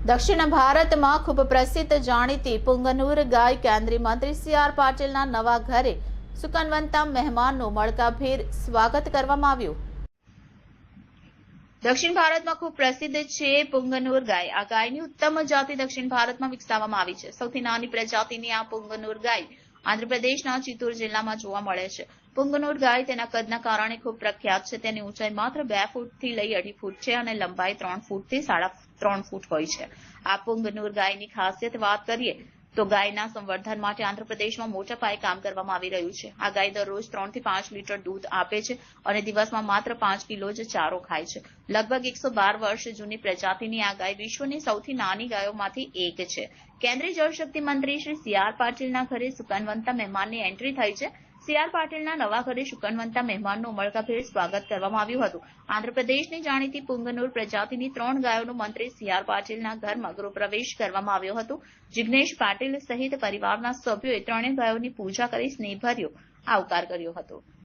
દક્ષિણ ભારતમાં ખૂબ પ્રસિદ્ધ જાણીતી પુંગનુર ગાય કેન્દ્રીય મંત્રી સી આર પાટીલના નવા ઘરે સુકનવંતા મહેમાનનું મળકાભેર સ્વાગત કરવામાં આવ્યું. દક્ષિણ ભારતમાં ખૂબ પ્રસિદ્ધ છે પુંગનુર ગાય. આ ગાયની ઉત્તમ જાતિ દક્ષિણ ભારતમાં વિકસાવવામાં આવી છે. સૌથી નાની પ્રજાતિની આ પુંગનુર ગાય આંધ્રપ્રદેશના ચિત્તૂર જિલ્લામાં જોવા મળે છે. પુંગનુર ગાય તેના કદના કારણે ખૂબ પ્રખ્યાત છે. તેની ઊંચાઈ માત્ર બે ફૂટથી લઈ અઢી ફૂટ છે અને લંબાઈ ત્રણ ફૂટથી સાડા ત્રણ ફૂટ હોય છે. આ પુંગનુર ગાયની ખાસિયત વાત કરીએ તો ગાયના સંવર્ધન માટે આંધ્રપ્રદેશમાં મોટા પાયે કામ કરવામાં આવી રહ્યું છે. આ ગાય દરરોજ ત્રણથી પાંચ લીટર દૂધ આપે છે અને દિવસમાં માત્ર પાંચ કિલો જ ચારો ખાય છે. લગભગ એકસો બાર વર્ષ જૂની પ્રજાતિની આ ગાય વિશ્વની સૌથી નાની ગાયોમાંથી એક છે. કેન્દ્રીય જળશક્તિ મંત્રી શ્રી સી આર પાટીલના ઘરે સુકનવંતા મહેમાનની એન્ટ્રી થઈ છે. સી આર પાટીલના નવા ઘરે શુકનવંતા મહેમાનનું ઉમળકાભેર સ્વાગત કરવામાં આવ્યું હતું. આંધ્રપ્રદેશની જાણીતી પુંગનુર પ્રજાતિની ત્રણ ગાયોનું મંત્રી સી આર પાટીલના ઘરમાં ગૃહપ્રવેશ કરવામાં આવ્યો હતો. જિગ્નેશ પાટીલ સહિત પરિવારના સભ્યોએ ત્રણેય ગાયોની પૂજા કરી સ્નેહભર્યો આવકાર કર્યો હતો.